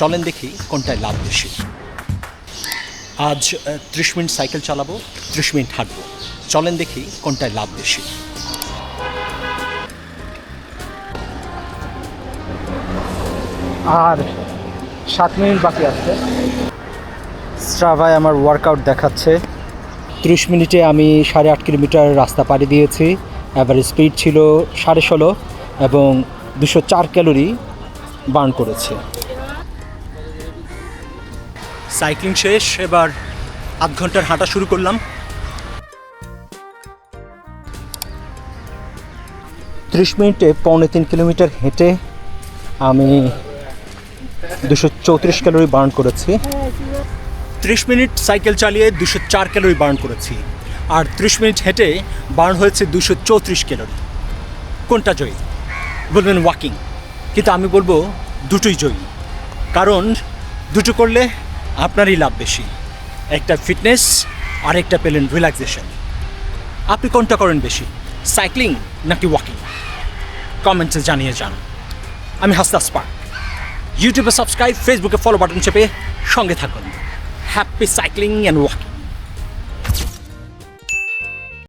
চলেন দেখি কোনটায় লাভ বেশি। আজ ত্রিশ মিনিট সাইকেল চালাবো, ত্রিশ মিনিট হাঁটবো। চলেন দেখি কোনটায় লাভ বেশি। আর সাত মিনিট বাকি আছে। স্ট্রাভায় আমার ওয়ার্কআউট দেখাচ্ছে। ত্রিশ মিনিটে আমি সাড়ে আট কিলোমিটার রাস্তা পাড়ি দিয়েছি। অ্যাভারেজ স্পিড ছিল সাড়ে ষোলো এবং দুশো চার ক্যালোরি বার্ন করেছে। সাইক্লিং শেষ এবার আধ ঘণ্টার হাঁটা শুরু করলাম। ত্রিশ মিনিটে পৌনে তিন কিলোমিটার হেঁটে আমি দুশো চৌত্রিশ ক্যালোরি বার্ন করেছি। ত্রিশ মিনিট সাইকেল চালিয়ে দুশো চার ক্যালোরি বার্ন করেছি। আর ত্রিশ মিনিট হেঁটে বার্ন হয়েছে দুশো চৌত্রিশ ক্যালোরি। কোনটা জয়ী? বলবেন ওয়াকিং। কিন্তু আমি বলব দুটোই জয়ী। কারণ দুটো করলে আপনারই লাভ বেশি। একটা ফিটনেস আর একটা পেলেন রিল্যাক্সেশন আপনি কোনটা করেন বেশি, সাইক্লিং নাকি ওয়াকিং কমেন্টসে জানিয়ে যান। আমি হাসতাস পার্ক। ইউটিউবে সাবস্ক্রাইব ফেসবুকে ফলো বাটন চেপে সঙ্গে থাকুন। Happy cycling and walking